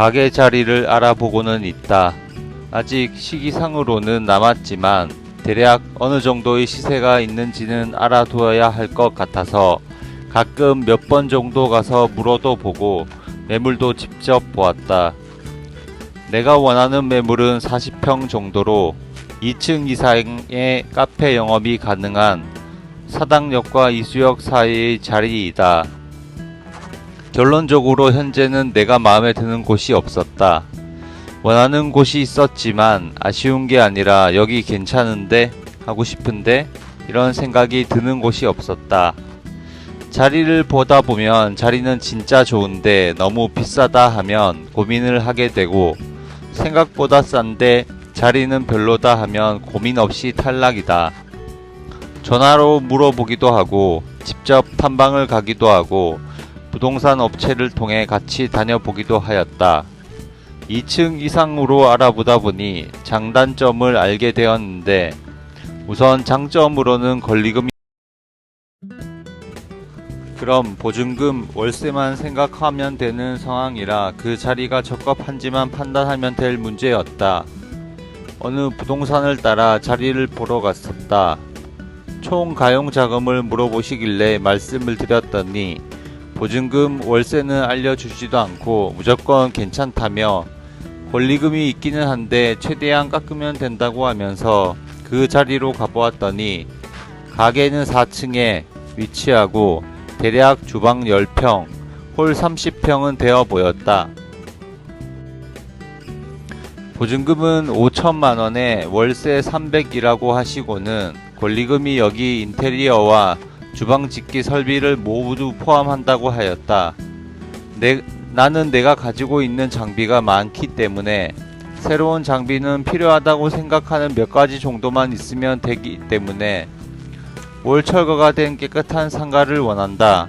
가게 자리를 알아보고는 있다. 아직 시기상으로는 남았지만 대략 어느 정도의 시세가 있는지는 알아두어야 할 것 같아서 가끔 몇 번 정도 가서 물어도 보고 매물도 직접 보았다. 내가 원하는 매물은 40평 정도로 2층 이상의 카페 영업이 가능한 사당역과 이수역 사이의 자리이다. 결론적으로 현재는 내가 마음에 드는 곳이 없었다. 원하는 곳이 있었지만 아쉬운 게 아니라 여기 괜찮은데 하고 싶은데 이런 생각이 드는 곳이 없었다. 자리를 보다 보면 자리는 진짜 좋은데 너무 비싸다 하면 고민을 하게 되고 생각보다 싼데 자리는 별로다 하면 고민 없이 탈락이다. 전화로 물어보기도 하고 직접 탐방을 가기도 하고 부동산 업체를 통해 같이 다녀보기도 하였다. 2층 이상으로 알아보다 보니 장단점을 알게 되었는데 우선 장점으로는 권리금이 그럼 보증금 월세만 생각하면 되는 상황이라 그 자리가 적합한지만 판단하면 될 문제였다. 어느 부동산을 따라 자리를 보러 갔었다. 총 가용 자금을 물어보시길래 말씀을 드렸더니 보증금 월세는 알려주지도 않고 무조건 괜찮다며 권리금이 있기는 한데 최대한 깎으면 된다고 하면서 그 자리로 가보았더니 가게는 4층에 위치하고 대략 주방 10평, 홀 30평은 되어 보였다. 보증금은 5천만 원에 월세 300이라고 하시고는 권리금이 여기 인테리어와 주방 짓기 설비를 모두 포함한다고 하였다. 내, 나는 내가 가지고 있는 장비가 많기 때문에 새로운 장비는 필요하다고 생각하는 몇 가지 정도만 있으면 되기 때문에 올 철거가 된 깨끗한 상가를 원한다.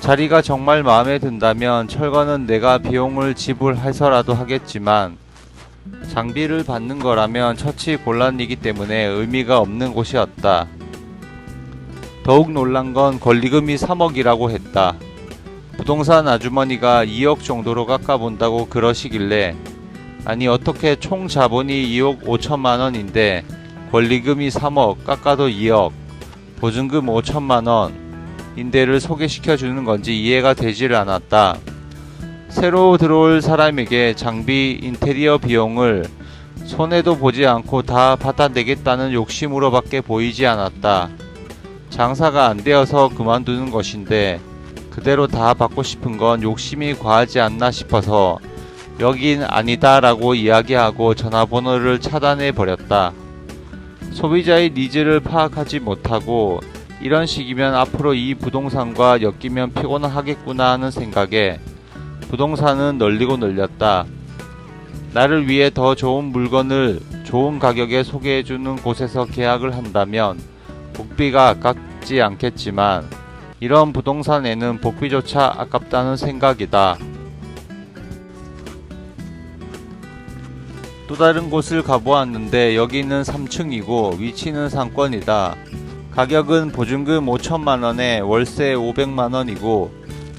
자리가 정말 마음에 든다면 철거는 내가 비용을 지불해서라도 하겠지만 장비를 받는 거라면 처치 곤란이기 때문에 의미가 없는 곳이었다. 더욱 놀란 건 권리금이 3억이라고 했다. 부동산 아주머니가 2억 정도로 깎아본다고 그러시길래 아니 어떻게 총 자본이 2억 5천만 원인데 권리금이 3억 깎아도 2억 보증금 5천만 원 인대를 소개시켜 주는 건지 이해가 되질 않았다. 새로 들어올 사람에게 장비 인테리어 비용을 손해도 보지 않고 다 받아내겠다는 욕심으로밖에 보이지 않았다. 장사가 안 되어서 그만두는 것인데 그대로 다 받고 싶은 건 욕심이 과하지 않나 싶어서 여긴 아니다 라고 이야기하고 전화번호를 차단해 버렸다. 소비자의 니즈를 파악하지 못하고 이런 식이면 앞으로 이 부동산과 엮이면 피곤하겠구나 하는 생각에 부동산은 널리고 널렸다. 나를 위해 더 좋은 물건을 좋은 가격에 소개해주는 곳에서 계약을 한다면 복비가 아깝지 않겠지만 이런 부동산에는 복비조차 아깝다는 생각이다. 또 다른 곳을 가보았는데 여기는 3층이고 위치는 상권이다. 가격은 보증금 5천만원에 월세 500만원이고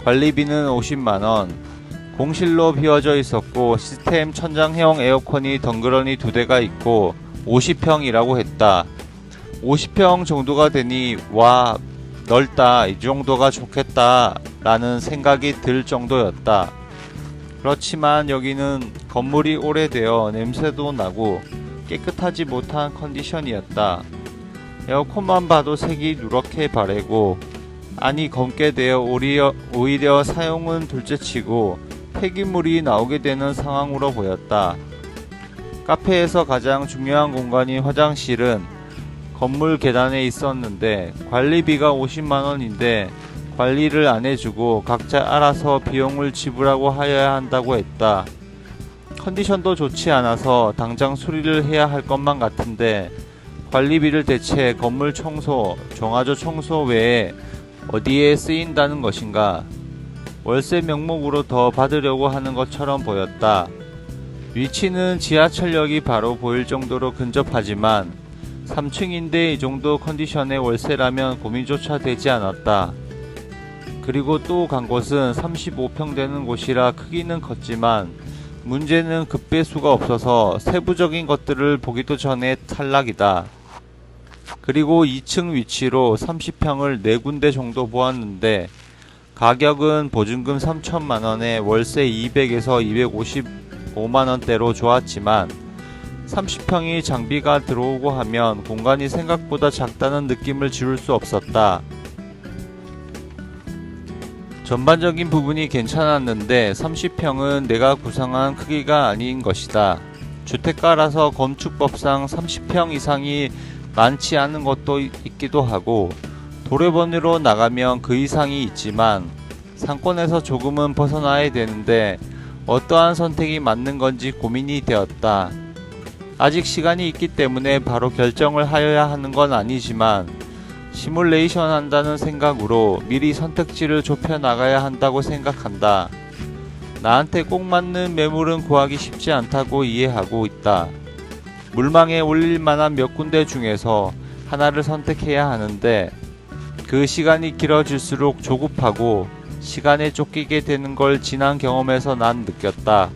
관리비는 50만원. 공실로 비워져 있었고 시스템 천장형 에어컨이 덩그러니 두 대가 있고 50평이라고 했다. 50평 정도가 되니 와 넓다 이 정도가 좋겠다 라는 생각이 들 정도였다. 그렇지만 여기는 건물이 오래되어 냄새도 나고 깨끗하지 못한 컨디션이었다. 에어컨만 봐도 색이 누렇게 바래고 안이 검게 되어 오히려, 오히려 사용은 둘째치고 폐기물이 나오게 되는 상황으로 보였다. 카페에서 가장 중요한 공간인 화장실은 건물 계단에 있었는데 관리비가 50만 원인데 관리를 안 해주고 각자 알아서 비용을 지불하고 하여야 한다고 했다. 컨디션도 좋지 않아서 당장 수리를 해야 할 것만 같은데 관리비를 대체 건물 청소, 정화조 청소 외에 어디에 쓰인다는 것인가? 월세 명목으로 더 받으려고 하는 것처럼 보였다. 위치는 지하철역이 바로 보일 정도로 근접하지만 3층인데 이 정도 컨디션의 월세라면 고민조차 되지 않았다. 그리고 또 간 곳은 35평 되는 곳이라 크기는 컸지만 문제는 급배수가 없어서 세부적인 것들을 보기도 전에 탈락이다. 그리고 2층 위치로 30평을 4군데 정도 보았는데 가격은 보증금 3천만원에 월세 200에서 255만원대로 좋았지만 30평이 장비가 들어오고 하면 공간이 생각보다 작다는 느낌을 지울 수 없었다. 전반적인 부분이 괜찮았는데 30평은 내가 구상한 크기가 아닌 것이다. 주택가라서 건축법상 30평 이상이 많지 않은 것도 있기도 하고 도래번으로 나가면 그 이상이 있지만 상권에서 조금은 벗어나야 되는데 어떠한 선택이 맞는 건지 고민이 되었다. 아직 시간이 있기 때문에 바로 결정을 하여야 하는 건 아니지만 시뮬레이션 한다는 생각으로 미리 선택지를 좁혀 나가야 한다고 생각한다. 나한테 꼭 맞는 매물은 구하기 쉽지 않다고 이해하고 있다. 물망에 올릴 만한 몇 군데 중에서 하나를 선택해야 하는데 그 시간이 길어질수록 조급하고 시간에 쫓기게 되는 걸 지난 경험에서 난 느꼈다.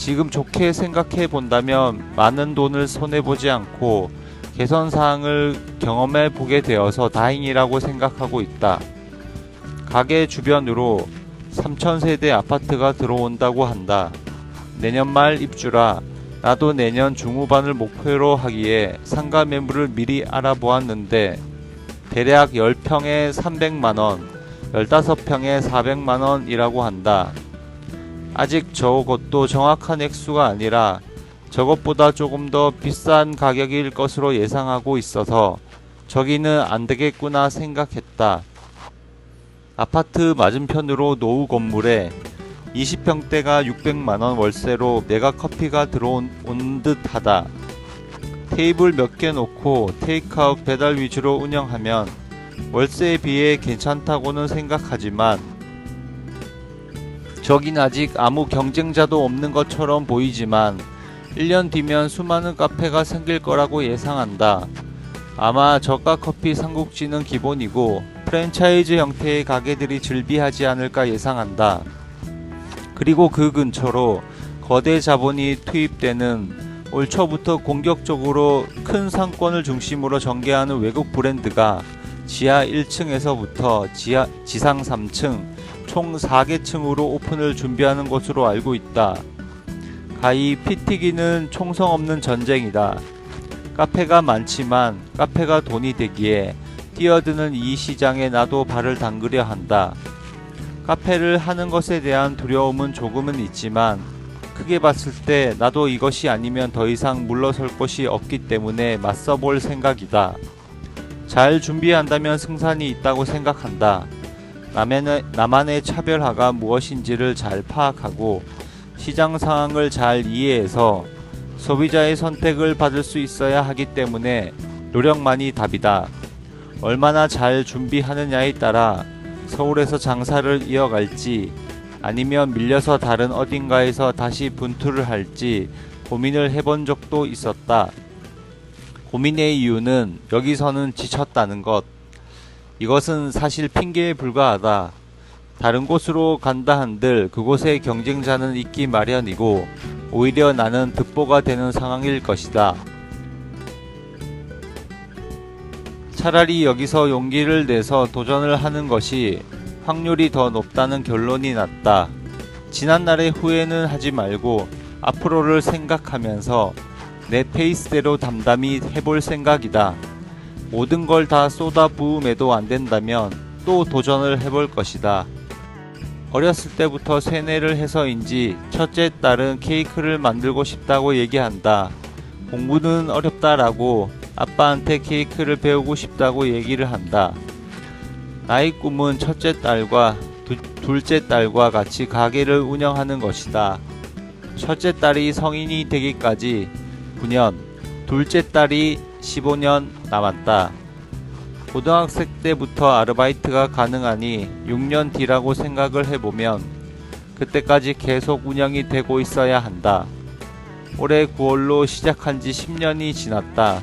지금 좋게 생각해 본다면 많은 돈을 손해보지 않고 개선 사항을 경험해 보게 되어서 다행이라고 생각하고 있다. 가게 주변으로 3,000세대 아파트가 들어온다고 한다. 내년 말 입주라 나도 내년 중후반을 목표로 하기에 상가 매물을 미리 알아보았는데 대략 10평에 300만원, 15평에 400만원이라고 한다. 아직 저것도 정확한 액수가 아니라 저것보다 조금 더 비싼 가격일 것으로 예상하고 있어서 저기는 안 되겠구나 생각했다. 아파트 맞은편으로 노후 건물에 20평대가 600만원 월세로 메가 커피가 들어온 온 듯하다. 테이블 몇 개 놓고 테이크아웃 배달 위주로 운영하면 월세에 비해 괜찮다고는 생각하지만 저긴 아직 아무 경쟁자도 없는 것처럼 보이지만 1년 뒤면 수많은 카페가 생길 거라고 예상한다. 아마 저가 커피 삼국지는 기본이고 프랜차이즈 형태의 가게들이 즐비하지 않을까 예상한다. 그리고 그 근처로 거대 자본이 투입되는 올 초부터 공격적으로 큰 상권을 중심으로 전개하는 외국 브랜드가 지하 1층에서부터 지하, 지상 3층 총 4개층으로 오픈을 준비하는 것으로 알고 있다. 가히 피 튀기는 총성 없는 전쟁이다. 카페가 많지만 카페가 돈이 되기에 뛰어드는 이 시장에 나도 발을 담그려 한다. 카페를 하는 것에 대한 두려움은 조금은 있지만 크게 봤을 때 나도 이것이 아니면 더 이상 물러설 곳이 없기 때문에 맞서 볼 생각이다. 잘 준비한다면 승산이 있다고 생각한다. 나만의, 나만의 차별화가 무엇인지를 잘 파악하고 시장 상황을 잘 이해해서 소비자의 선택을 받을 수 있어야 하기 때문에 노력만이 답이다. 얼마나 잘 준비하느냐에 따라 서울에서 장사를 이어갈지 아니면 밀려서 다른 어딘가에서 다시 분투를 할지 고민을 해본 적도 있었다. 고민의 이유는 여기서는 지쳤다는 것. 이것은 사실 핑계에 불과하다. 다른 곳으로 간다 한들 그곳에 경쟁자는 있기 마련이고 오히려 나는 득보가 되는 상황일 것이다. 차라리 여기서 용기를 내서 도전을 하는 것이 확률이 더 높다는 결론이 났다. 지난날의 후회는 하지 말고 앞으로를 생각하면서 내 페이스대로 담담히 해볼 생각이다. 모든 걸 다 쏟아 부음에도 안 된다면 또 도전을 해볼 것이다. 어렸을 때부터 세뇌를 해서인지 첫째 딸은 케이크를 만들고 싶다고 얘기한다. 공부는 어렵다라고 아빠한테 케이크를 배우고 싶다고 얘기를 한다. 나의 꿈은 첫째 딸과 두, 둘째 딸과 같이 가게를 운영하는 것이다. 첫째 딸이 성인이 되기까지 9년, 둘째 딸이 15년 남았다. 고등학생 때부터 아르바이트가 가능하니 6년 뒤라고 생각을 해보면 그때까지 계속 운영이 되고 있어야 한다. 올해 9월로 시작한 지 10년이 지났다.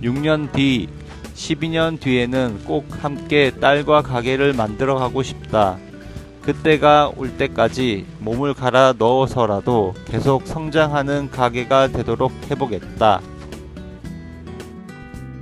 6년 뒤 12년 뒤에는 꼭 함께 딸과 가게를 만들어 가고 싶다. 그때가 올 때까지 몸을 갈아 넣어서라도 계속 성장하는 가게가 되도록 해보겠다.